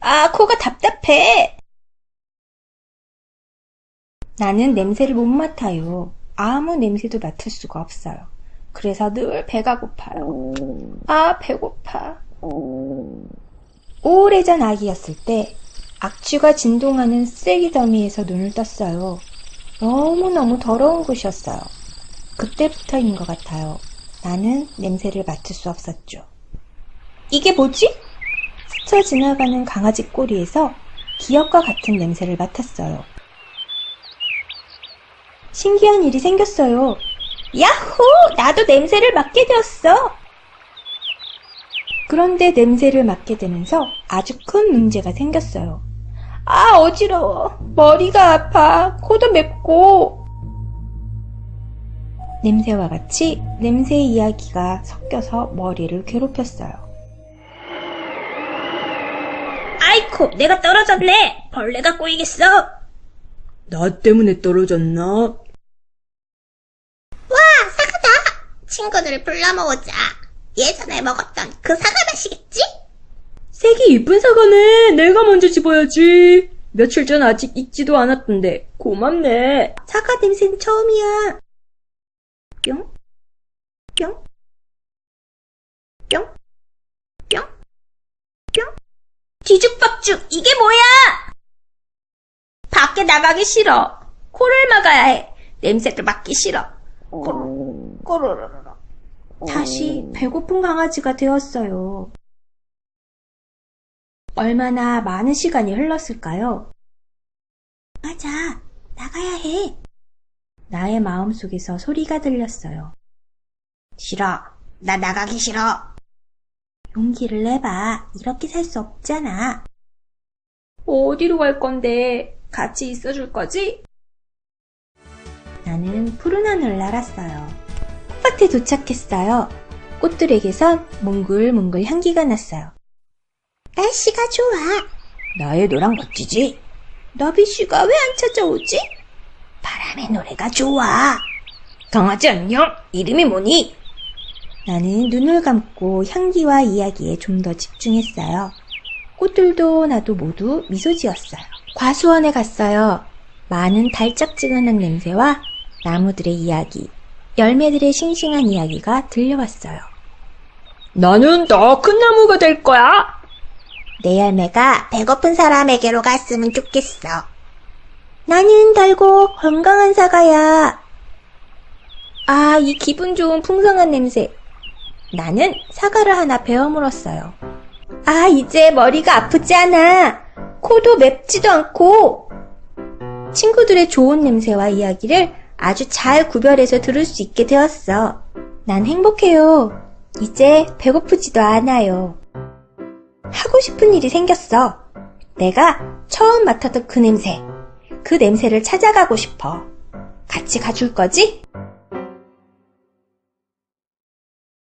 아, 코가 답답해. 나는 냄새를 못 맡아요. 아무 냄새도 맡을 수가 없어요. 그래서 늘 배가 고파요. 아, 배고파. 오래전 아기였을 때 악취가 진동하는 쓰레기 더미에서 눈을 떴어요. 너무너무 더러운 곳이었어요. 그때부터인 것 같아요. 나는 냄새를 맡을 수 없었죠. 이게 뭐지? 스쳐 지나가는 강아지 꼬리에서 기억과 같은 냄새를 맡았어요. 신기한 일이 생겼어요. 야호! 나도 냄새를 맡게 되었어! 그런데 냄새를 맡게 되면서 아주 큰 문제가 생겼어요. 아, 어지러워. 머리가 아파. 코도 맵고. 냄새와 같이 냄새 이야기가 섞여서 머리를 괴롭혔어요. 아이코, 내가 떨어졌네. 벌레가 꼬이겠어. 나 때문에 떨어졌나? 친구들을 불러 모으자. 예전에 먹었던 그 사과 맛이겠지? 색이 이쁜 사과네. 내가 먼저 집어야지. 며칠 전 아직 익지도 않았던데. 고맙네. 사과 냄새는 처음이야. 뿅, 뿅, 뿅, 뿅, 뿅. 뒤죽박죽, 이게 뭐야? 밖에 나가기 싫어. 코를 막아야 해. 냄새를 맡기 싫어. 꼬르, 꼬르르르. 다시 배고픈 강아지가 되었어요. 얼마나 많은 시간이 흘렀을까요? 맞아, 나가야 해. 나의 마음속에서 소리가 들렸어요. 싫어. 나 나가기 싫어. 용기를 내봐. 이렇게 살 수 없잖아. 어디로 갈 건데? 같이 있어줄 거지? 나는 푸른 하늘을 날았어요. 텃밭에 도착했어요. 꽃들에게선 몽글몽글 향기가 났어요. 날씨가 좋아. 나의 노랑 멋지지? 나비씨가 왜 안 찾아오지? 바람의 노래가 좋아. 강아지 안녕? 이름이 뭐니? 나는 눈을 감고 향기와 이야기에 좀 더 집중했어요. 꽃들도 나도 모두 미소 지었어요. 과수원에 갔어요. 많은 달짝지근한 냄새와 나무들의 이야기, 열매들의 싱싱한 이야기가 들려왔어요. 나는 더 큰 나무가 될 거야. 내 열매가 배고픈 사람에게로 갔으면 좋겠어. 나는 달고 건강한 사과야. 아, 이 기분 좋은 풍성한 냄새. 나는 사과를 하나 베어 물었어요. 아, 이제 머리가 아프지 않아. 코도 맵지도 않고. 친구들의 좋은 냄새와 이야기를 아주 잘 구별해서 들을 수 있게 되었어. 난 행복해요. 이제 배고프지도 않아요. 하고 싶은 일이 생겼어. 내가 처음 맡았던 그 냄새. 그 냄새를 찾아가고 싶어. 같이 가줄 거지?